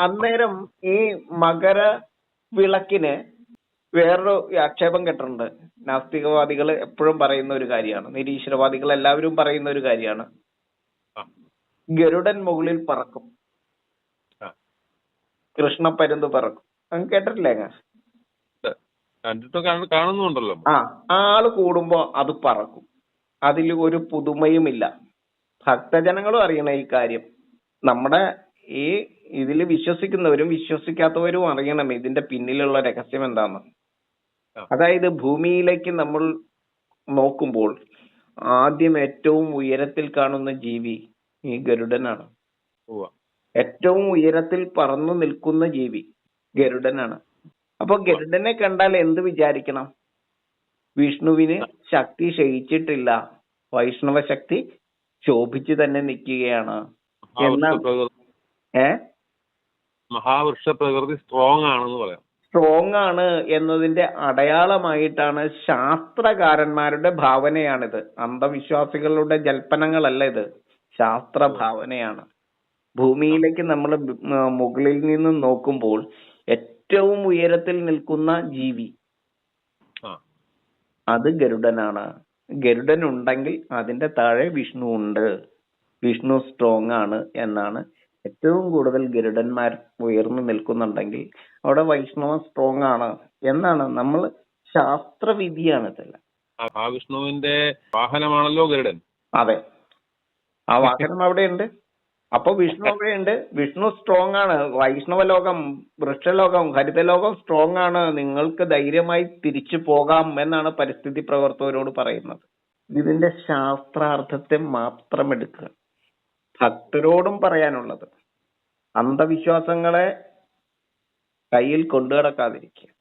അന്നേരം ഈ മകര വിളക്കിന് വേറൊരു ആക്ഷേപം കേട്ടിട്ടുണ്ട്. നാസ്തികവാദികൾ എപ്പോഴും പറയുന്ന ഒരു കാര്യമാണ്. നിരീശ്വരവാദികൾ എല്ലാവരും പറയുന്ന ഒരു കാര്യമാണ്. ഗരുഡൻ മുകളിൽ പറക്കും. കൃഷ്ണ പരുന്ത് പറക്കും. അങ്ങ് കേട്ടിട്ടില്ലേ കാണുന്നുണ്ടല്ലോ. ആ. ആൾ കൂടുമ്പോ അത് പറക്കും. അതിൽ ഒരു പുതുമയുമില്ല. ഭക്തജനങ്ങളും അറിയണ ഈ കാര്യം. നമ്മുടെ ഈ ഇതിൽ വിശ്വസിക്കുന്നവരും വിശ്വസിക്കാത്തവരും അറിയണം ഇതിന്റെ പിന്നിലുള്ള രഹസ്യം എന്താന്ന്. അതായത് ഭൂമിയിലേക്ക് നമ്മൾ നോക്കുമ്പോൾ ആദ്യം ഏറ്റവും ഉയരത്തിൽ കാണുന്ന ജീവി ഈ ഗരുഡനാണ്. ഏറ്റവും ഉയരത്തിൽ പറന്നു നിൽക്കുന്ന ജീവി ഗരുഡനാണ്. അപ്പൊ ഗരുഡനെ കണ്ടാൽ എന്ത് വിചാരിക്കണം? വിഷ്ണുവിന് ശക്തി ക്ഷയിച്ചിട്ടില്ല. വൈഷ്ണവ ശക്തി ശോഭിച്ചു തന്നെ നിൽക്കുകയാണ്. മഹാവൃക്ഷ എന്നാ- പ്രകൃതി ഏ? മഹാവൃക്ഷ പ്രകൃതി സ്ട്രോങ് ആണെന്ന് പറയാം. സ്ട്രോങ് ആണ് എന്നതിന്റെ അടയാളമായിട്ടാണ് ശാസ്ത്രകാരന്മാരുടെ ഭാവനയാണിത്. അന്ധവിശ്വാസികളുടെ ജൽപ്പനങ്ങളല്ല ഇത്. ശാസ്ത്ര ഭാവനയാണ് ഭൂമിയിലേക്ക് നമ്മൾ മുകളിൽ നിന്ന് നോക്കുമ്പോൾ ഏറ്റവും ഉയരത്തിൽ നിൽക്കുന്ന ജീവി അത് ഗരുഡനാണ്. ഗരുഡൻ ഉണ്ടെങ്കിൽ അതിന്റെ താഴെ വിഷ്ണു ഉണ്ട്. വിഷ്ണു സ്ട്രോങ് ആണ് എന്നാണ് ഏറ്റവും കൂടുതൽ ഗരുഡന്മാർ ഉയർന്നു നിൽക്കുന്നുണ്ടെങ്കിൽ അവിടെ വൈഷ്ണവ സ്ട്രോങ് ആണ് എന്നാണ് നമ്മൾ ശാസ്ത്രവിധിയാണ് ഇതെല്ലാം. ആ മഹാവിഷ്ണുവിന്റെ വാഹനമാണല്ലോ ഗരുഡൻ. അതെ. ആ വാഹനം അവിടെയുണ്ട്. അപ്പൊ വിഷ്ണു അവിടെയുണ്ട്. വിഷ്ണു സ്ട്രോങ് ആണ്. വൈഷ്ണവ ലോകം വൃക്ഷലോകം ഹരിതലോകം സ്ട്രോങ് ആണ്. നിങ്ങൾക്ക് ധൈര്യമായി തിരിച്ചു പോകാം എന്നാണ് പരിസ്ഥിതി പ്രവർത്തകരോട് പറയുന്നത്. ഇതിന്റെ ശാസ്ത്രാർത്ഥത്തെ മാത്രം എടുക്കുക. ഭക്തരോടും പറയാനുള്ളത്. അന്ധവിശ്വാസങ്ങളെ കയ്യിൽ കൊണ്ടു നടക്കാതിരിക്കുക